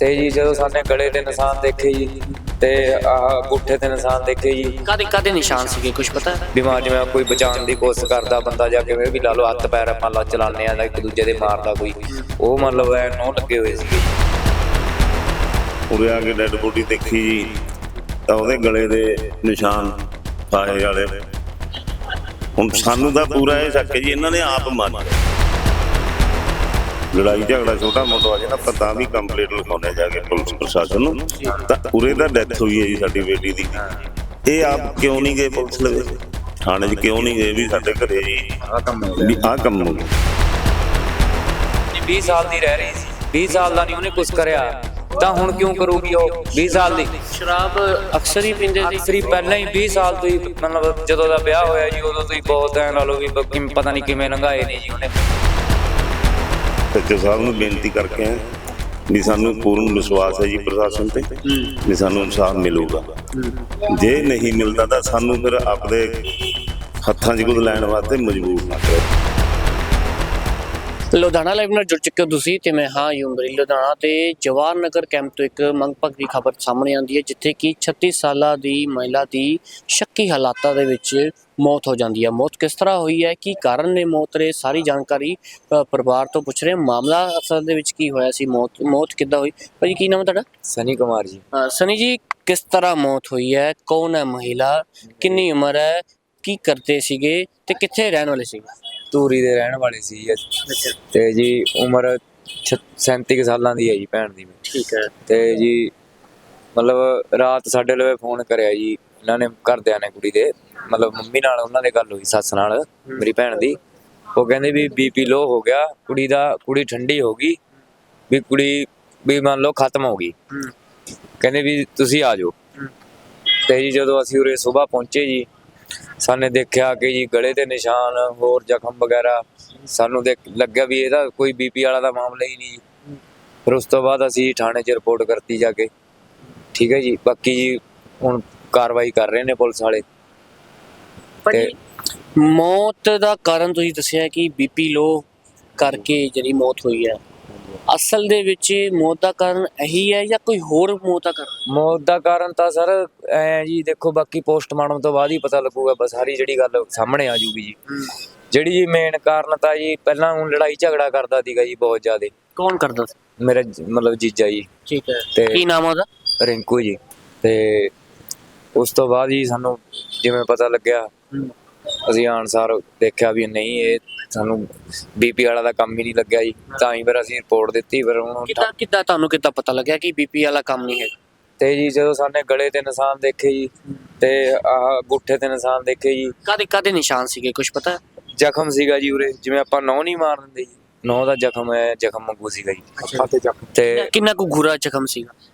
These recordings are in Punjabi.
ਤੇ ਜੀ ਜਦੋਂ ਸਾਨੇ ਗਲੇ ਦੇ ਨਿਸ਼ਾਨ ਦੇਖੇ ਜੀ ਤੇ ਆਹ ਗੁੱਠੇ ਤੇ ਨਿਸ਼ਾਨ ਦੇਖੇ ਜੀ। ਕਾਦੇ ਕਾਦੇ ਨਿਸ਼ਾਨ ਸੀਗੇ ਕੁਝ ਪਤਾ? ਬਿਮਾਰ ਜਿਵੇਂ ਕੋਈ ਬਚਾਉਣ ਦੀ ਕੋਸ਼ਿਸ਼ ਕਰਦਾ ਬੰਦਾ ਜਾ ਕੇ ਵੀ ਲਾ ਲਓ ਹੱਥ ਪੈਰ ਆਪਾਂ ਲਾ ਚਲਾਉਂਦੇ ਆ ਇੱਕ ਦੂਜੇ ਦੇ ਮਾਰਦਾ ਕੋਈ। ਉਹ ਮਤਲਬ ਐ ਨੋ ਲੱਗੇ ਹੋਏ ਸੀਗੇ। ਉਰੇ ਆ ਕੇ ਡੈੱਡ ਬੋਡੀ ਦੇਖੀ ਜੀ ਤਾਂ ਉਹਦੇ ਗਲੇ ਦੇ ਨਿਸ਼ਾਨ ਫਾਹੇ ਵਾਲੇ। ਹੁਣ ਸਾਨੂੰ ਤਾਂ ਪੂਰਾ ਇਹ ਸ਼ੱਕ ਹੈ ਜੀ ਇਹਨਾਂ ਨੇ ਆਪ ਮਾਰਿਆ ਲੜਾਈ ਝਗੜਾ ਛੋਟਾ ਮੋਟਾ ਆ ਜਾਂਦਾ ਪਤਾ ਵੀ ਕੰਪਲੀਟ ਲਿਖਾਉਂਦੇ ਜਾ ਕੇ ਪੁਲਿਸ ਪ੍ਰਸ਼ਾਸਨ ਨੂੰ। ਤਾਂ ਉਰੇ ਦਾ ਡੈਥ ਹੋਈ ਹੈ ਜੀ ਸਾਡੀ ਬੇਟੀ ਦੀ। ਇਹ ਆਪ ਕਿਉਂ ਨਹੀਂ ਗਏ ਪੁਲਿਸ ਲਵੇ ਥਾਣੇ 'ਚ ਕਿਉਂ ਨਹੀਂ ਗਏ ਵੀ ਸਾਡੇ ਘਰੇ ਜੀ? ਆਹ ਕੰਮ ਵੀ ਆਹ ਕੰਮ ਹੋ ਗਿਆ। 20 ਸਾਲ ਦੀ ਰਹਿ ਰਹੀ ਸੀ। 20 ਸਾਲ ਦਾ ਨਹੀਂ ਉਹਨੇ ਕੁਝ ਕਰਿਆ। ਤਾਂ ਹੁਣ ਕਿਉਂ ਕਰੂਗੀ ਉਹ? 20 ਸਾਲ ਦੀ। ਸ਼ਰਾਬ ਅਕਸਰ ਹੀ ਪੀਂਦੇ ਸੀ। ਅਕਸਰੀ ਪਹਿਲਾਂ ਹੀ 20 ਸਾਲ ਤੋਂ ਹੀ ਮਤਲਬ ਜਦੋਂ ਦਾ ਵਿਆਹ ਹੋਇਆ ਜੀ ਉਦੋਂ ਤੋਂ ਹੀ ਬਹੁਤ ਐ ਲਾ ਲਓ ਵੀ ਪਤਾ ਨਹੀਂ ਕਿਵੇਂ ਲੰਘਾਏ ਨੇ ਜੀ ਉਹਨੇ। ਸੱਚੋ ਸਾਹਿਬ ਨੂੰ ਬੇਨਤੀ ਕਰਕੇ ਆਏ ਵੀ ਸਾਨੂੰ ਪੂਰਨ ਵਿਸ਼ਵਾਸ ਹੈ ਜੀ ਪ੍ਰਸ਼ਾਸਨ ਤੇ ਵੀ ਸਾਨੂੰ ਇਨਸਾਫ ਮਿਲੂਗਾ। ਜੇ ਨਹੀਂ ਮਿਲਦਾ ਤਾਂ ਸਾਨੂੰ ਫਿਰ ਆਪਦੇ ਹੱਥਾਂ 'ਚ ਕੁਝ ਲੈਣ ਵਾਸਤੇ ਮਜਬੂਰ ਨਾ ਕਰੋ। ਲੁਧਿਆਣਾ ਲਾਈਵ ਨਾਲ ਜੁੜ ਚੁੱਕੇ ਹੋ ਤੁਸੀਂ ਤੇ ਮੈਂ ਹਾਂ ਯੂਮਰੀ ਲੁਧਿਆਣਾ ਤੇ ਜਵਾਹਰ ਨਗਰ ਕੈਂਪ ਤੋਂ ਇੱਕ ਮੰਗਪਕ ਦੀ ਖਬਰ ਸਾਹਮਣੇ ਆਉਂਦੀ ਹੈ ਜਿੱਥੇ ਕਿ 36 ਸਾਲਾਂ ਦੀ ਮਹਿਲਾ ਦੀ ਸ਼ੱਕੀ ਹਾਲਾਤਾਂ ਦੇ ਵਿੱਚ ਮੌਤ ਹੋ ਜਾਂਦੀ ਹੈ। ਮੌਤ ਕਿਸ ਤਰ੍ਹਾਂ ਹੋਈ ਹੈ ਕੀ ਕਾਰਨ ਨੇ ਮੌਤ ਦੇ ਸਾਰੀ ਜਾਣਕਾਰੀ ਪਰਿਵਾਰ ਤੋਂ ਪੁੱਛ ਰਹੇ। ਮਾਮਲਾ ਅਸਲ ਦੇ ਵਿੱਚ ਕੀ ਹੋਇਆ ਸੀ ਮੌਤ ਮੌਤ ਕਿੱਦਾਂ ਹੋਈ? ਭਾਜੀ ਕੀ ਨਾਮ ਤੁਹਾਡਾ? ਸਨੀ ਕੁਮਾਰ ਜੀ। ਸਨੀ ਜੀ ਕਿਸ ਤਰ੍ਹਾਂ ਮੌਤ ਹੋਈ ਹੈ? ਕੌਣ ਹੈ ਮਹਿਲਾ? ਕਿੰਨੀ ਉਮਰ ਹੈ? ਕੀ ਕਰਦੇ ਸੀਗੇ? ਤੇ ਕਿੱਥੇ ਰਹਿਣ ਵਾਲੇ ਸੀਗੇ? ਧੂਰੀ ਦੇ ਰਹਿਣ ਵਾਲੇ ਸੀ ਜੀ। ਤੇ ਜੀ ਉਮਰ ਛ- 37 ਕੁ ਸਾਲਾਂ ਦੀ ਹੈ ਜੀ ਭੈਣ ਦੀ। ਠੀਕ ਹੈ। ਤੇ ਜੀ ਮਤਲਬ ਰਾਤ ਸਾਡੇ ਲਵੇ ਫੋਨ ਕਰਿਆ ਜੀ ਇਹਨਾਂ ਨੇ ਘਰਦਿਆਂ ਨੇ ਕੁੜੀ ਦੇ। ਮਤਲਬ ਮੰਮੀ ਨਾਲ ਉਹਨਾਂ ਦੇ ਗੱਲ ਹੋਈ ਸੱਸ ਨਾਲ ਮੇਰੀ ਭੈਣ ਦੀ। ਉਹ ਕਹਿੰਦੇ ਵੀ ਬੀਪੀ ਲੋ ਹੋ ਗਿਆ ਕੁੜੀ ਦਾ ਕੁੜੀ ਠੰਡੀ ਹੋ ਗਈ ਵੀ ਕੁੜੀ ਵੀ ਮੰਨ ਲਓ ਖਤਮ ਹੋ ਗਈ। ਕਹਿੰਦੇ ਵੀ ਤੁਸੀਂ ਆ ਜਾਓ। ਤੇ ਜੀ ਜਦੋਂ ਅਸੀਂ ਉਰੇ ਸਵੇਰ ਪਹੁੰਚੇ ਜੀ ਸਾਨੇ ਦੇਖਿਆ ਕਿ ਜੀ ਗਲੇ ਦੇ ਨਿਸ਼ਾਨ ਹੋਰ ਜ਼ਖਮ ਵਗੈਰਾ। ਸਾਨੂੰ ਦੇਖ ਲੱਗਿਆ ਵੀ ਇਹਦਾ ਕੋਈ ਬੀਪੀ ਵਾਲਾ ਦਾ ਮਾਮਲਾ ਹੀ ਨਹੀਂ ਜੀ। ਫਿਰ ਉਸ ਤੋਂ ਬਾਅਦ ਅਸੀਂ ਥਾਣੇ 'ਚ ਰਿਪੋਰਟ ਕਰਤੀ ਜਾ ਕੇ। ਠੀਕ ਹੈ ਜੀ ਬਾਕੀ ਜੀ ਹੁਣ ਕਾਰਵਾਈ ਕਰ ਰਹੇ ਨੇ ਪੁਲਿਸ ਵਾਲੇ। ਮੌਤ ਦਾ ਕਾਰਨ ਤੁਸੀਂ ਦੱਸਿਆ ਕਿ ਬੀਪੀ ਲੋ ਕਰਕੇ ਜਿਹੜੀ ਮੌਤ ਹੋਈ ਹੈ। ਅਸਲ ਦੇ ਵਿੱਚ ਮੌਤ ਦਾ ਕਾਰਨ ਇਹੀ ਹੈ ਜਾਂ ਕੋਈ ਹੋਰ ਮੌਤ ਦਾ ਕਾਰਨ? ਮੌਤ ਦਾ ਕਾਰਨ ਤਾਂ ਸਰ ਐ ਜੀ ਦੇਖੋ ਬਾਕੀ ਪੋਸਟਮਾਰਟਮ ਤੋਂ ਬਾਅਦ ਹੀ ਪਤਾ ਲੱਗੂਗਾ ਬਸ ਸਾਰੀ ਜਿਹੜੀ ਗੱਲ ਸਾਹਮਣੇ ਆ ਜੂਗੀ ਜੀ। ਜਿਹੜੀ ਜੀ ਮੇਨ ਕਾਰਨ ਤਾਂ ਜੀ ਪਹਿਲਾਂ ਹੁਣ ਲੜਾਈ ਝਗੜਾ ਕਰਦਾ ਸੀਗਾ ਜੀ ਬਹੁਤ ਜ਼ਿਆਦਾ। ਕੌਣ ਕਰਦਾ ਸੀ? ਮੇਰਾ ਮਤਲਬ ਜੀਜਾ ਜੀ। ਠੀਕ ਹੈ। ਤੇ ਕੀ ਨਾਮ ਉਹਦਾ? ਰਿੰਕੂ ਜੀ। ਤੇ ਉਸ ਤੋਂ ਬਾਅਦ ਜੀ ਸਾਨੂੰ ਜਿਵੇਂ ਪਤਾ ਲੱਗਿਆ ਅਸੀਂ ਆਨਸਾਰ ਦੇਖਿਆ ਵੀ ਨਹੀਂ ਇਹ ਸਾਨੂੰ ਬੀਪੀ ਵਾਲਾ ਦਾ ਕੰਮ ਹੀ ਨਹੀਂ ਲੱਗਿਆ ਜੀ। ਤਾਂ ਹੀ ਫਿਰ ਅਸੀਂ ਰਿਪੋਰਟ ਦਿੱਤੀ ਫਿਰ ਹੁਣ ਕਿੱਦਾਂ ਕਿੱਦਾਂ ਤੁਹਾਨੂੰ ਕਿੱਦਾਂ ਪਤਾ ਲੱਗਿਆ ਕਿ ਬੀਪੀ ਵਾਲਾ ਕੰਮ ਨਹੀਂ ਹੈ? ਤੇ ਜੀ ਜਦੋਂ ਸਾਨੇ ਗਲੇ ਤੇ ਨਿਸ਼ਾਨ ਦੇਖੇ ਜੀ ਤੇ ਆਹ ਗੁੱਠੇ ਤੇ ਨਿਸ਼ਾਨ ਦੇਖੇ ਜੀ। ਕਾਦੇ ਕਾਦੇ ਨਿਸ਼ਾਨ ਸੀਗੇ ਕੁਝ ਪਤਾ? ਜ਼ਖਮ ਸੀਗਾ ਜੀ ਉਰੇ ਜਿਵੇਂ ਆਪਾਂ ਨੌ ਨਹੀਂ ਮਾਰ ਦਿੰਦੇ ਜੀ। ਨੌ ਦਾ ਜ਼ਖਮ ਹੈ ਜ਼ਖਮ ਵਾਂਗੂ ਸੀਗਾ ਜੀ। ਤੇ ਜ਼ਖਮ। ਕਿੰਨਾ ਕੁ ਗੂਰਾ ਜ਼ਖਮ ਸੀਗਾ? ਤੇ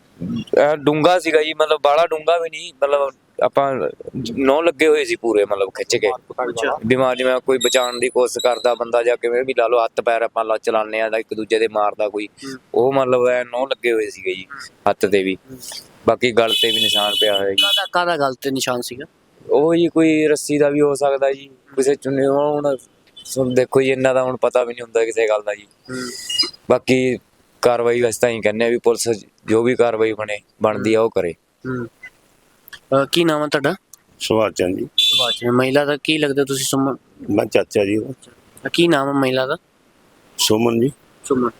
ਡੂੰਗਾ ਸੀਗਾ ਜੀ ਮਤਲਬ ਬਾਲਾ ਡੂੰਗਾ ਵੀ ਨਹੀਂ ਮਤਲਬ ਆਪਾਂ ਨੌ ਲੱਗੇ ਹੋਏ ਸੀ ਪੂਰੇ ਮਤਲਬ ਖਿੱਚ ਕੇ। ਬਿਮਾਰ ਜਿਵੇਂ ਕੋਈ ਬਚਾਉਣ ਦੀ ਕੋਸ਼ਿਸ਼ ਕਰਦਾ ਬੰਦਾ ਜਾਂ ਕਿਵੇਂ ਵੀ ਲਾ ਲਓ ਹੱਥ ਪੈਰ ਆਪਾਂ ਲਾ ਚਲਾਉਂਦੇ ਆ ਜਾਂ ਇੱਕ ਦੂਜੇ ਦੇ ਮਾਰਦਾ ਕੋਈ ਉਹ ਮਤਲਬ ਐ ਨੌ ਲੱਗੇ ਹੋਏ ਸੀਗੇ ਜੀ ਹੱਥ ਤੇ ਵੀ। ਬਾਕੀ ਗਲ ਤੇ ਵੀ ਨਿਸ਼ਾਨ ਪਿਆ ਹੋਇਆ ਜੀ। ਕਾਦਾ ਕਾਦਾ ਗੱਲ ਤੇ ਨਿਸ਼ਾਨ ਸੀਗਾ? ਉਹ ਜੀ ਕੋਈ ਰੱਸੀ ਦਾ ਵੀ ਹੋ ਸਕਦਾ ਜੀ ਕਿਸੇ ਚੁੰਨੇ ਹੁਣ ਦੇਖੋ ਜੀ ਇਹਨਾਂ ਦਾ ਹੁਣ ਪਤਾ ਵੀ ਨਹੀਂ ਹੁੰਦਾ ਕਿਸੇ ਗੱਲ ਦਾ ਜੀ। ਬਾਕੀ ਕਾਰਵਾਈ ਵਸਤਾ ਹੀ ਕਹਿੰਦੇ ਆ ਵੀ ਪੁਲਿਸ ਜੋ ਵੀ ਕਾਰਵਾਈ ਬਣੇ ਬਣਦੀ ਆ ਉਹ ਕਰੇ। ਹੂੰ। ਕੀ ਨਾਮ ਹੈ ਤੁਹਾਡਾ? ਸੁਭਾਸ਼ ਚੰਦ ਜੀ। ਬਾਜੀ ਮਹਿਲਾ ਦਾ ਕੀ ਲੱਗਦਾ ਤੁਸੀਂ ਸੁਮਨ? ਮੈਂ ਚਾਚਾ ਜੀ। ਅ, ਕੀ ਨਾਮ ਹੈ ਮਹਿਲਾ ਦਾ? ਸੁਮਨ ਜੀ। ਸੁਮਨ।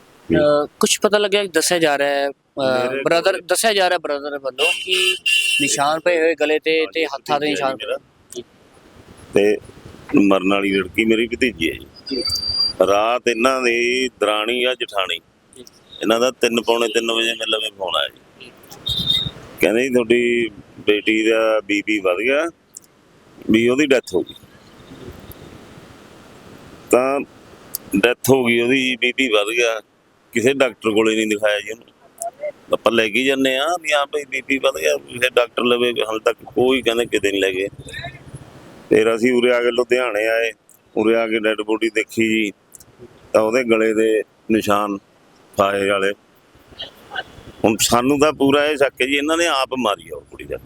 ਕੁਝ ਪਤਾ ਲੱਗਿਆ ਦੱਸਿਆ ਜਾ ਰਿਹਾ ਹੈ ਮੇਰੇ ਬ੍ਰਦਰ ਦੱਸਿਆ ਜਾ ਰਿਹਾ ਬ੍ਰਦਰ ਵੱਲੋਂ ਕਿ ਨਿਸ਼ਾਨ ਪਏ ਹੋਏ ਗਲੇ ਤੇ ਤੇ ਹੱਥਾਂ ਦੇ ਨਿਸ਼ਾਨ ਤੇ ਮਰਨ ਵਾਲੀ ਲੜਕੀ ਮੇਰੀ ਭਤੀਜੀ ਹੈ ਜੀ। ਰਾਤ ਇਹਨਾਂ ਦੀ ਦਰਾਣੀ ਆ ਜਠਾਣੀ। ਇਹਨਾਂ ਦਾ 3 ਪੌਣੇ 3 ਵਜੇ ਮੇਰੇ ਲਵੇ ਫੋਨ ਆਇਆ ਜੀ। ਕਹਿੰਦੇ ਜੀ, ਤੁਹਾਡੀ ਬੇਟੀ ਦਾ ਬੀਬੀ ਵੱਧ ਗਿਆ, ਵੀ ਉਹਦੀ ਡੈਥ ਹੋ ਗਈ। ਤਾਂ ਡੈਥ ਹੋ ਗਈ, ਉਹਦੀ ਬੀਪੀ ਵੱਧ ਗਿਆ। ਕਿਸੇ ਡਾਕਟਰ ਕੋਲੇ ਨਹੀਂ ਦਿਖਾਇਆ ਜੀ ਉਹਨੂੰ। ਆਪਾਂ ਲੈ ਕੇ ਜਾਂਦੇ ਆ ਵੀ ਆ ਭਈ ਬੀਪੀ ਵੱਧ ਗਿਆ ਕਿਸੇ ਡਾਕਟਰ ਲਵੇ, ਹਾਲ ਤੱਕ ਕੋਈ ਕਹਿੰਦੇ ਕਿਤੇ ਨਹੀਂ ਲੈ ਗਏ। ਫਿਰ ਅਸੀਂ ਉਰੇ ਆ ਕੇ ਲੁਧਿਆਣੇ ਆਏ, ਉਰੇ ਆ ਕੇ ਡੈੱਡ ਬੋਡੀ ਦੇਖੀ ਜੀ, ਤਾਂ ਉਹਦੇ ਗਲੇ ਦੇ ਨਿਸ਼ਾਨ ਫਾਹੇ ਵਾਲੇ। ਹੁਣ ਸਾਨੂੰ ਤਾਂ ਪੂਰਾ ਇਹ ਸ਼ੱਕ ਹੈ ਜੀ ਇਹਨਾਂ ਨੇ ਆਪ ਮਾਰੀ ਆ ਉਹ ਕੁੜੀ ਦਾ।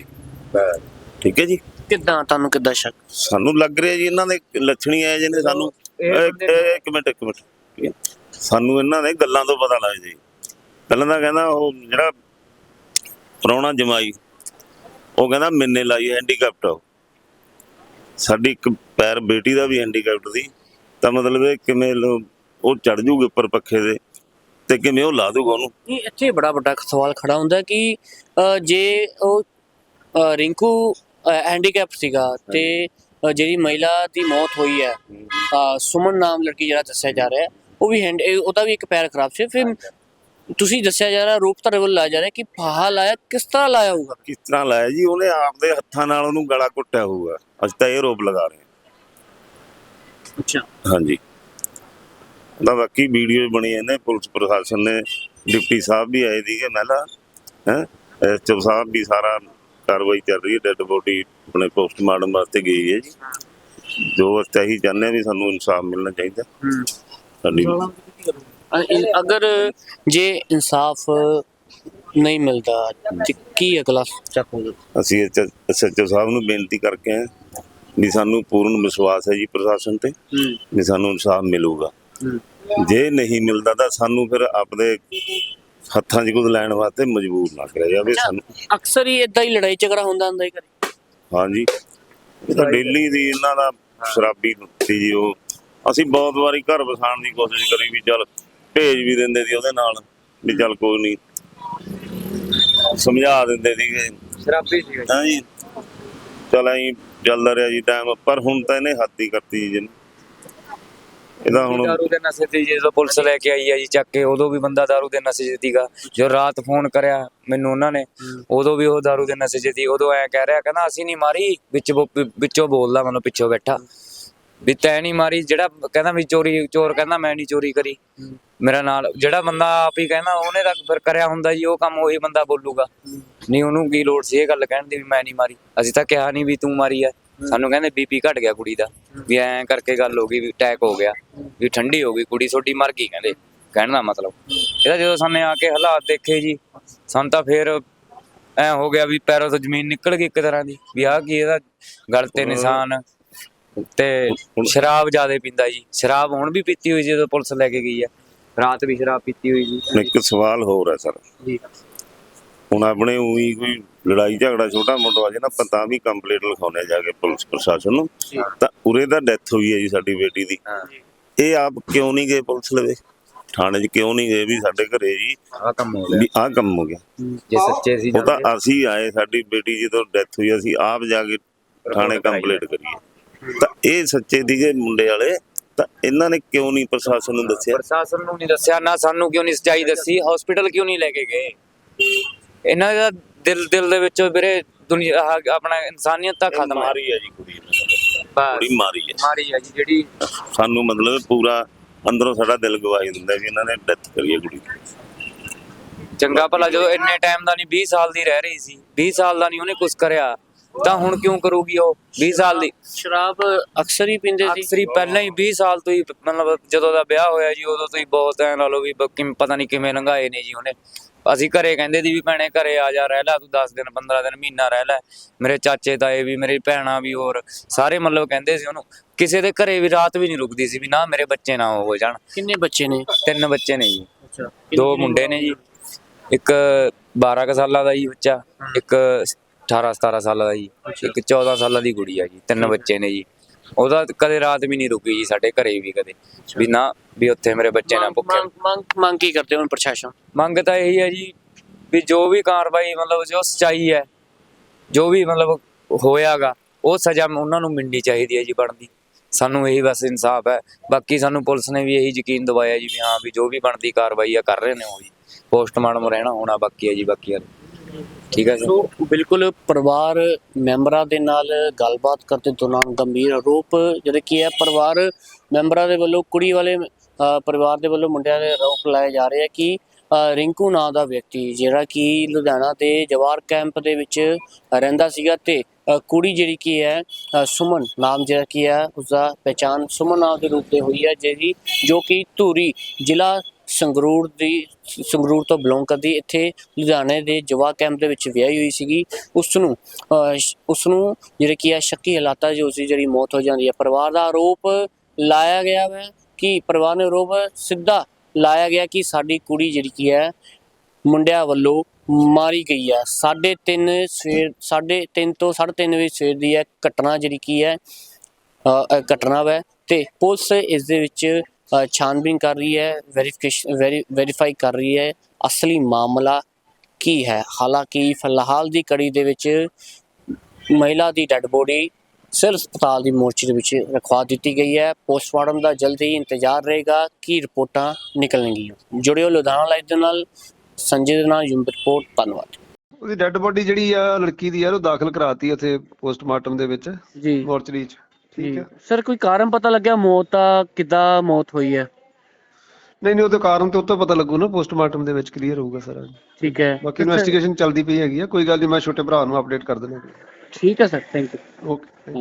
ਠੀਕ ਹੈ ਜੀ? ਕਿੱਦਾਂ ਤੁਹਾਨੂੰ ਕਿੱਦਾਂ ਸ਼ੱਕ? ਸਾਨੂੰ ਲੱਗ ਰਿਹਾ ਜੀ ਇਹਨਾਂ ਦੇ ਲੱਛਣੀ ਆਏ ਜਿਹਨੇ ਸਾਨੂੰ। ਇੱਕ ਮਿੰਟ ਇੱਕ ਮਿੰਟ। ਸਾਨੂੰ ਇਹਨਾਂ ਦੇ ਗੱਲਾਂ ਤੋਂ ਪਤਾ ਲੱਗ ਜੀ। ਪਹਿਲਾਂ ਤਾਂ ਕਹਿੰਦਾ ਉਹ ਜਿਹੜਾ ਪ੍ਰਾਹੁਣਾ ਜਮਾਈ ਉਹ ਕਹਿੰਦਾ ਮੈਨੇ ਲਾਈ ਹੈਂਡੀਕੈਪਟ ਉਹ ਸਾਡੀ ਇੱਕ ਪੈਰ ਬੇਟੀ ਦਾ ਵੀ ਹੈਂਡੀਕੈਪਟ ਸੀ। ਤਾਂ ਮਤਲਬ ਇਹ ਕਿਵੇਂ ਉਹ ਚੜ ਜੂਗੇ ਉੱਪਰ ਪੱਖੇ ਦੇ। ਤੇ ਕਿਵੇਂ ਉਹ ਲਾ ਦੂਗਾ ਉਹਨੂੰ? ਨਹੀਂ ਇੱਥੇ ਬੜਾ ਵੱਡਾ ਸਵਾਲ ਖੜਾ ਹੁੰਦਾ ਕਿ ਜੇ ਉਹ ਰਿੰਕੂ ਹੈਂਡੀਕੈਪ ਸੀਗਾ ਤੇ ਜਿਹੜੀ ਮਹਿਲਾ ਦੀ ਮੌਤ ਹੋਈ ਹੈ ਸੁਮਨ ਨਾਮ ਲੜਕੀ ਜਿਹੜਾ ਦੱਸਿਆ ਜਾ ਰਿਹਾ ਉਹ ਵੀ ਹੈਂਡ ਉਹਦਾ ਵੀ ਇੱਕ ਪੈਰ ਖਰਾਬ ਸੀ। ਫਿਰ ਤੁਸੀਂ ਦੱਸਿਆ ਜਾ ਰਿਹਾ ਰੂਪ ਤੁਹਾਡੇ ਵੱਲ ਲਾਇਆ ਜਾ ਰਿਹਾ ਕਿ ਫਾਹਾ ਲਾਇਆ ਕਿਸ ਤਰ੍ਹਾਂ ਲਾਇਆ ਹੋਊਗਾ? ਕਿਸ ਤਰ੍ਹਾਂ ਲਾਇਆ ਜੀ ਉਹਨੇ ਆਪਦੇ ਹੱਥਾਂ ਨਾਲ ਉਹਨੂੰ ਗਲਾ ਘੁੱਟਿਆ ਹੋਊਗਾ। ਅਸੀਂ ਤਾਂ ਇਹ ਰੋਪ ਲਗਾ ਰਹੇ ਅੱਛਾ। ਹਾਂਜੀ। ਉਹਦਾ ਬਾਕੀ ਵੀਡੀਓ ਬਣੀ ਇਹਨੇ ਪੁਲਿਸ ਪ੍ਰਸ਼ਾਸਨ ਨੇ ਡਿਪਟੀ ਸਾਹਿਬ ਵੀ ਆਏ ਸੀਗੇ ਮਹਿਲਾ ਹੈ ਐਸਐਚਓ ਸਾਹਿਬ ਵੀ ਸਾਰਾ ਕਾਰਵਾਈ ਚੱਲ ਰਹੀ ਹੈ ਡੈੱਡ ਬੋਡੀ ਆਪਣੇ ਪੋਸਟਮਾਰਟਮ ਵਾਸਤੇ ਗਈ ਹੈ ਜੀ। ਜੋ ਅਸੀਂ ਇਹੀ ਚਾਹੁੰਦੇ ਵੀ ਸਾਨੂੰ ਇਨਸਾਫ ਮਿਲਣਾ ਚਾਹੀਦਾ। ਸਾਡੀ ਅਗਰ ਜੇ ਇਨਸਾਫ ਨਹੀਂ ਮਿਲਦਾ ਤੇ ਕੀ ਅਗਲਾ ਸਟੈਪ ਹੋਊਗਾ ਅਸੀਂ ਐਸਐਚਓ ਸਾਹਿਬ ਨੂੰ ਬੇਨਤੀ ਕਰਕੇ ਆਏ ਵੀ ਸਾਨੂੰ ਪੂਰਨ ਵਿਸ਼ਵਾਸ ਹੈ ਜੀ ਪ੍ਰਸ਼ਾਸਨ ਤੇ ਵੀ ਸਾਨੂੰ ਇਨਸਾਫ ਮਿਲੂਗਾ। ਜੇ ਨਹੀਂ ਮਿਲਦਾ ਤਾਂ ਸਾਨੂੰ ਫਿਰ ਆਪਦੇ ਹੱਥਾਂ 'ਚ ਕੁਝ ਲੈਣ ਵਾਸਤੇ ਮਜਬੂਰ ਨਾ ਕਰਿਆ ਜਾਵੇ ਸਾਨੂੰ। ਅਕਸਰ ਹੀ ਇਦਾਂ ਹੀ ਲੜਾਈ ਝਗੜਾ ਹੁੰਦਾ ਹੁੰਦਾ ਹੀ ਕਰੇ ਹਾਂਜੀ। ਇਹ ਤਾਂ ਡੇਲੀ ਦੀ ਇਹਨਾਂ ਦਾ ਸ਼ਰਾਬੀ ਸੀ ਜੀ ਉਹ ਅਸੀਂ ਬਹੁਤ ਵਾਰੀ ਘਰ ਵਸਾਉਣ ਦੀ ਕੋਸ਼ਿਸ਼ ਕਰੀ ਵੀ ਚੱਲ ਭੇਜ ਵੀ ਦਿੰਦੇ ਸੀ ਉਹਦੇ ਨਾਲ ਵੀ ਚੱਲ ਕੋਈ ਨਹੀਂ। ਸਮਝਾ ਦਿੰਦੇ ਸੀਗੇ। ਸ਼ਰਾਬੀ ਸੀ ਹਾਂਜੀ ਚਲ ਐਂ ਚੱਲਦਾ ਰਿਹਾ ਜੀ ਟਾਈਮ ਪਰ ਹੁਣ ਤਾਂ ਇਹਨੇ ਹੱਦ ਹੀ ਕਰਤੀ ਜੀ ਜਿਹਨੇ ਇਹਦਾ ਹੁਣ ਦਾਰੂ ਦੇ ਨਸ਼ੇ ਤੇ ਜਦੋਂ ਪੁਲਿਸ ਲੈ ਕੇ ਆਈ ਹੈ ਜੀ ਚੱਕ ਕੇ ਉਦੋਂ ਵੀ ਬੰਦਾ ਦਾਰੂ ਦੇ ਨਸ਼ੇ 'ਚ ਸੀਗਾ। ਜੋ ਰਾਤ ਫੋਨ ਕਰਿਆ ਮੈਨੂੰ ਉਹਨਾਂ ਨੇ ਉਦੋਂ ਵੀ ਉਹ ਦਾਰੂ ਦੇ ਨਸ਼ੇ 'ਚ ਸੀ। ਉਦੋਂ ਐ ਕਹਿ ਰਿਹਾ ਕਹਿੰਦਾ ਅਸੀਂ ਨਹੀਂ ਮਾਰੀ ਵਿੱਚ ਬੋ- ਵਿੱਚੋਂ ਬੋਲਦਾ ਮੈਨੂੰ ਪਿੱਛੋਂ ਬੈਠਾ। ਵੀ ਤੈ ਨਹੀਂ ਮਾਰੀ ਜਿਹੜਾ ਕਹਿੰਦਾ ਵੀ ਚੋਰੀ ਚੋਰ ਕਹਿੰਦਾ ਮੈਂ ਨਹੀਂ ਚੋਰੀ ਕਰੀ। ਮੇਰਾ ਨਾਲ ਜਿਹੜਾ ਬੰਦਾ ਆਪ ਹੀ ਕਹਿੰਦਾ ਉਹਨੇ ਤਾਂ ਫਿਰ ਕਰਿਆ ਹੁੰਦਾ ਜੀ ਉਹ ਕੰਮ ਉਹੀ ਬੰਦਾ ਬੋਲੂਗਾ। ਨਹੀਂ ਉਹਨੂੰ ਕੀ ਲੋੜ ਸੀ ਇਹ ਗੱਲ ਕਹਿਣ ਦੀ ਵੀ ਮੈਂ ਨਹੀਂ ਮਾਰੀ। ਅਸੀਂ ਤਾਂ ਕਿਹਾ ਨਹੀਂ ਵੀ ਤੂੰ ਮਾਰੀ ਐ ਸਾਨੂੰ ਕਹਿੰਦੇ ਬੀਪੀ ਘਟ ਗਿਆ ਕੁੜੀ ਦਾ ਵੀ ਐਂ ਕਰਕੇ ਗੱਲ ਹੋ ਗਈ ਵੀ ਅਟੈਕ ਹੋ ਗਿਆ ਵੀ ਠੰਡੀ ਹੋ ਗਈ ਕੁੜੀ ਛੋਟੀ ਮਰ ਗਈ ਕਹਿੰਦੇ ਕਹਿਣ ਦਾ ਮਤਲਬ। ਇਹਦਾ ਜਦੋਂ ਸਾਹਮਣੇ ਆ ਕੇ ਹਾਲਾਤ ਦੇਖੇ ਜੀ ਸਾਨੂੰ ਤਾਂ ਫੇਰ ਐ ਹੋ ਗਿਆ ਵੀ ਪੈਰੋਂ ਤੋਂ ਜ਼ਮੀਨ ਨਿਕਲ ਗਈ ਇੱਕ ਤਰ੍ਹਾਂ ਦੀ ਵੀ ਆਹ ਕੀ ਇਹਦਾ ਗਲ ਤੇ ਨਿਸ਼ਾਨ ਤੇ ਸ਼ਰਾਬ ਜ਼ਿਆਦੇ ਪੀਂਦਾ ਜੀ। ਸ਼ਰਾਬ ਹੁਣ ਵੀ ਪੀਤੀ ਹੋਈ ਜਦੋਂ ਪੁਲਿਸ ਲੈ ਕੇ ਗਈ ਹੈ ਰਾਤ ਵੀ ਸ਼ਰਾਬ ਪੀਤੀ ਹੋਈ ਜੀ ਇੱਕ ਸਵਾਲ ਹੋਰ ਹੈ ਸਰ। ਜੀ। ਹੁਣ ਆਪਣੇ ਉਹੀ ਕੋਈ ਲੜਾਈ ਝਗੜਾ ਛੋਟਾ ਮੋਟਾ ਆ ਜੇ ਨਾ ਆਪਾਂ ਤਾਂ ਵੀ ਕੰਪਲੀਟ ਲਿਖਾਉਣੇ ਜਾ ਕੇ ਪੁਲਿਸ ਪ੍ਰਸ਼ਾਸਨ ਨੂੰ। ਤਾਂ ਉਰੇ ਦਾ ਡੈਥ ਹੋਈ ਹੈ ਜੀ ਸਾਡੀ ਬੇਟੀ ਦੀ। ਇਹ ਆਪ ਕਿਉਂ ਨਹੀਂ ਗਏ ਪੁਲਿਸ ਲਵੇ? ਥਾਣੇ 'ਚ ਕਿਉਂ ਨਹੀਂ ਗਏ ਵੀ ਸਾਡੇ ਘਰੇ ਜੀ? ਆਹ ਕੰਮ ਹੋ ਗਿਆ। ਵੀ ਆਹ ਕੰਮ ਹੋ ਗਿਆ। ਜੇ ਸੱਚੇ ਸੀ ਉਹ ਤਾਂ ਅਸੀਂ ਆਏ ਸਾਡੀ ਬੇਟੀ ਜਦੋਂ ਡੈਥ ਹੋਈ ਅਸੀਂ ਆਪ ਜਾ ਕੇ ਥਾਣੇ ਕੰਪਲੀਟ ਕਰੀਏ। ਤਾਂ ਇਹ ਸੱਚੇ ਦੀਗੇ ਮੁੰਡੇ ਵਾਲੇ ਤਾਂ ਇਹਨਾਂ ਨੇ ਕਿਉਂ ਨਹੀਂ ਪ੍ਰਸ਼ਾਸਨ ਨੂੰ ਦੱਸਿਆ? ਪ੍ਰਸ਼ਾਸਨ ਨੂੰ ਨਹੀਂ ਦੱਸਿਆ ਨਾ ਸਾਨੂੰ ਕਿਉਂ ਨਹੀਂ ਸਚਾਈ ਦੱਸੀ? ਹਸਪੀਟਲ ਕਿਉਂ ਨਹੀਂ ਲੈ ਕੇ ਗਏ? ਇਹਨਾਂ ਦਾ ਦਿਲ ਦਿਲ ਦੇ ਵਿੱਚ ਵੀਰੇ ਦੁਨੀਆ ਆਹ ਆਪਣਾ ਇਨਸਾਨੀਅਤ ਤਾਂ ਖਤਮ ਹੈ ਮਾਰੀ ਹੈ ਜੀ ਕੁੜੀ ਨੇ। ਬਸ। ਕੁੜੀ ਮਾਰੀ ਹੈ ਮਾਰੀ ਹੈ ਜੀ ਜਿਹੜੀ ਸਾਨੂੰ ਮਤਲਬ ਪੂਰਾ ਅੰਦਰੋਂ ਸਾਡਾ ਦਿਲ ਗਵਾਹੀ ਦਿੰਦਾ ਵੀ ਇਹਨਾਂ ਨੇ ਡੈਥ ਕਰੀ ਹੈ ਕੁੜੀ। ਦੀ ਚੰਗਾ ਭਲਾ ਜਦੋਂ ਇੰਨੇ ਟਾਈਮ ਦਾ ਨਹੀਂ 20 ਸਾਲ ਦੀ ਰਹਿ ਰਹੀ ਸੀ 20 ਸਾਲ ਦਾ ਨਹੀਂ ਉਹਨੇ ਕੁਝ ਕਰਿਆ ਤਾਂ ਹੁਣ ਕਿਉਂ ਕਰੂਗੀ ਉਹ 20 ਸਾਲ ਦੀ? ਸ਼ਰਾਬ ਅਕਸਰ ਹੀ ਪੀਂਦੇ ਸੀ। ਅਕਸਰੀ ਪਹਿਲਾਂ ਹੀ 20 ਸਾਲ ਤੋਂ ਹੀ ਮਤਲਬ ਜਦੋਂ ਦਾ ਵਿਆਹ ਹੋਇਆ ਜੀ ਉਦੋਂ ਤੋਂ ਹੀ ਬਹੁਤ ਐ ਲਾ ਲਓ ਵੀ ਪਤਾ ਨਹੀਂ ਕਿਵੇਂ ਲੰਘਾਏ ਨੇ ਜੀ ਉਹਨੇ। ਅਸੀਂ ਘਰੇ ਕਹਿੰਦੇ ਦੀ ਵੀ ਭੈਣੇ ਘਰੇ ਆ ਜਾ ਰਹਿ ਲੈ ਤੂੰ 10 ਦਿਨ 15 ਦਿਨ ਮਹੀਨਾ ਰਹਿ ਲੈ। ਮੇਰੇ ਚਾਚੇ ਤਾਏ ਵੀ ਮੇਰੀ ਭੈਣਾਂ ਵੀ ਹੋਰ ਸਾਰੇ ਮਤਲਬ ਕਹਿੰਦੇ ਸੀ ਉਹਨੂੰ ਕਿਸੇ ਦੇ ਘਰੇ ਵੀ ਰਾਤ ਵੀ ਨਹੀਂ ਰੁਕਦੀ ਸੀ ਵੀ ਨਾ ਮੇਰੇ ਬੱਚੇ ਨਾ ਹੋ ਜਾਣ। ਕਿੰਨੇ ਬੱਚੇ ਨੇ? ਤਿੰਨ ਬੱਚੇ ਨੇ ਜੀ। ਅੱਛਾ। ਦੋ ਮੁੰਡੇ ਨੇ ਜੀ। ਇੱਕ 12 ਕੁ ਸਾਲਾਂ ਦਾ ਜੀ ਬੱਚਾ ਇੱਕ 18 17 ਸਾਲਾਂ ਦਾ ਜੀ। ਇੱਕ 14 ਸਾਲਾਂ ਦੀ ਕੁੜੀ ਆ ਜੀ। ਤਿੰਨ ਬੱਚੇ ਨੇ ਜੀ। ਉਹਦਾ ਕਦੇ ਰਾਤ ਵੀ ਨਹੀਂ ਰੁਕੀ ਜੀ ਸਾਡੇ ਘਰੇ ਵੀ ਕਦੇ। ਵੀ ਨਾ ਵੀ ਉੱਥੇ ਮੇਰੇ ਬੱਚੇ ਨਾ ਭੁੱਖੇ ਮੰਗ ਮੰਗ ਮੰਗ ਕੀ ਕਰਦੇ ਹੁਣ ਪ੍ਰਸ਼ਾਸਨ? ਮੰਗ ਤਾਂ ਇਹੀ ਹੈ ਜੀ ਵੀ ਜੋ ਵੀ ਕਾਰਵਾਈ ਮਤਲਬ ਜੋ ਸਚਾਈ ਹੈ ਜੋ ਵੀ ਮਤਲਬ ਹੋਇਆਗਾ ਉਹ ਸਜ਼ਾ ਉਹਨਾਂ ਨੂੰ ਮਿਲਣੀ ਚਾਹੀਦੀ ਹੈ ਜੀ ਬਣਦੀ ਸਾਨੂੰ ਇਹੀ ਬਸ ਇਨਸਾਫ ਹੈ। ਬਾਕੀ ਸਾਨੂੰ ਪੁਲਿਸ ਨੇ ਵੀ ਇਹੀ ਯਕੀਨ ਦਿਵਾਇਆ ਜੀ ਵੀ ਹਾਂ ਵੀ ਜੋ ਵੀ ਬਣਦੀ ਕਾਰਵਾਈ ਆ ਕਰ ਰਹੇ ਨੇ ਉਹ ਜੀ। ਪੋਸਟਮਾਰਟਮ ਰਹਿਣਾ ਹੋਣਾ ਬਾਕੀ ਹੈ ਜੀ ਬਾਕੀ ਆ ਠੀਕ ਹੈ ਸੋ ਬਿਲਕੁਲ ਪਰਿਵਾਰ ਮੈਂਬਰਾਂ ਦੇ ਨਾਲ ਗੱਲਬਾਤ ਕਰਦੇ ਦੌਰਾਨ ਗੰਭੀਰ ਆਰੋਪ, ਜਿਹੜੇ ਕੀ ਹੈ, ਪਰਿਵਾਰ ਮੈਂਬਰਾਂ ਦੇ ਵੱਲੋਂ, ਕੁੜੀ ਵਾਲੇ ਪਰਿਵਾਰ ਦੇ ਵੱਲੋਂ ਮੁੰਡਿਆਂ ਦੇ ਆਰੋਪ ਲਾਏ ਜਾ ਰਹੇ ਆ ਕਿ ਰਿੰਕੂ ਨਾਂ ਦਾ ਵਿਅਕਤੀ, ਜਿਹੜਾ ਕਿ ਲੁਧਿਆਣਾ ਦੇ ਜਵਾਰ ਕੈਂਪ ਦੇ ਵਿੱਚ ਰਹਿੰਦਾ ਸੀਗਾ ਤੇ ਕੁੜੀ ਜਿਹੜੀ ਕੀ ਹੈ ਸੁਮਨ ਨਾਮ ਜਿਹੜਾ ਕੀ ਹੈ, ਉਸਦਾ ਪਹਿਚਾਨ ਸੁਮਨ ਨਾਮ ਦੇ ਰੂਪ ਤੇ ਹੋਈ ਹੈ ਜਿਹੜੀ ਜੋ ਕਿ ਧੂਰੀ ਜ਼ਿਲ੍ਹਾ ਸੰਗਰੂਰ ਦੀ ਸੰਗਰੂਰ ਤੋਂ ਬਿਲੋਂਗ ਕਰਦੀ। ਇੱਥੇ ਲੁਧਿਆਣੇ ਦੇ ਜਵਾ ਕੈਂਪ ਦੇ ਵਿੱਚ ਵਿਆਹੀ ਹੋਈ ਸੀਗੀ। ਉਸ ਨੂੰ ਅਹ, ਸ਼- ਉਸ ਨੂੰ ਜਿਹੜੇ ਕੀ ਹੈ ਸ਼ੱਕੀ ਹਾਲਾਤਾਂ 'ਚ ਉਸ ਦੀ ਜਿਹੜੀ ਮੌਤ ਹੋ ਜਾਂਦੀ ਹੈ ਪਰਿਵਾਰ ਦਾ ਆਰੋਪ ਲਾਇਆ ਗਿਆ ਹੈ ਕਿ ਪਰਿਵਾਰ ਨੇ ਆਰੋਪ ਸਿੱਧਾ ਲਾਇਆ ਗਿਆ ਕਿ ਸਾਡੀ ਕੁੜੀ ਜਿਹੜੀ ਕੀ ਹੈ ਮੁੰਡਿਆਂ ਵੱਲੋਂ ਮਾਰੀ ਗਈ ਹੈ 3:30 ਸਵੇਰ 3:30 ਤੋਂ 3:30 ਵਜੇ ਸਵੇਰ ਦੀ ਹੈ ਘਟਨਾ ਜਿਹੜੀ ਕੀ ਹੈ ਘਟਨਾ ਹੈ ਤੇ ਪੁਲਿਸ ਇਸ ਦੇ ਵਿੱਚ ਛਾਨਬੀਨ ਕਰ ਰਹੀ ਹੈ ਵੈਰੀਫਿਕੇਸ਼ਨ ਵੈਰੀਫਾਈ ਕਰ ਰਹੀ ਹੈ ਅਸਲੀ ਮਾਮਲਾ ਕੀ ਹੈ? ਹਾਲਾਂਕਿ ਫਿਲਹਾਲ ਦੀ ਕੜੀ ਦੇ ਵਿੱਚ ਮਹਿਲਾ ਦੀ ਡੈੱਡ ਬੋਡੀ ਸਿਰ ਹਸਪਤਾਲ ਦੀ ਮੋਰਚੀ ਦੇ ਵਿੱਚ ਰਖਵਾ ਦਿੱਤੀ ਗਈ ਹੈ। ਪੋਸਟਮਾਰਟਮ ਦਾ ਜਲਦੀ ਹੀ ਇੰਤਜ਼ਾਰ ਰਹੇਗਾ ਕੀ ਰਿਪੋਰਟਾਂ ਨਿਕਲਣਗੀਆਂ? ਜੁੜਿਓ ਲੁਧਿਆਣਾ ਲਾਈਵ ਦੇ ਨਾਲ ਸੰਜੇ ਦੇ ਨਾਲ ਯੂਮ ਰਿਪੋਰਟ ਧੰਨਵਾਦ। ਉਹਦੀ ਡੈੱਡ ਬੋਡੀ ਜਿਹੜੀ ਆ ਲੜਕੀ ਦੀ ਯਾਰ ਉਹ ਦਾਖਲ ਕਰਾਤੀ ਉੱਥੇ ਪੋਸਟਮਾਰਟਮ ਦੇ ਵਿੱਚ ਜੀ। ਮੋਰਚਰੀ 'ਚ। ਠੀਕ ਹੈ। ਸਰ ਕੋਈ ਕਾਰਨ ਪਤਾ ਲੱਗਿਆ ਮੌਤ ਦਾ ਕਿੱਦਾਂ ਮੌਤ ਹੋਈ ਹੈ? ਨਹੀਂ ਨਹੀਂ ਉਹਦੇ ਕਾਰਨ ਤੇ ਉੱਤੋਂ ਪਤਾ ਲੱਗੂ ਨਾ ਪੋਸਟਮਾਰਟਮ ਦੇ ਵਿੱਚ ਕਲੀਅਰ ਹੋਊਗਾ ਸਾਰਾ। ਠੀਕ ਹੈ। ਬਾਕੀ ਇਨਵੈਸਟੀਗੇਸ਼ਨ ਚੱਲਦੀ ਪਈ ਹੈਗੀ ਆ ਕੋਈ ਗੱਲ ਨਹੀਂ ਮੈਂ ਛੋਟੇ ਭਰਾ ਨੂੰ ਅਪਡੇਟ ਕਰ ਦੇਣਾ ਠੀਕ ਹੈ ਸਰ ਥੈਂਕ ਯੂ ਓਕੇ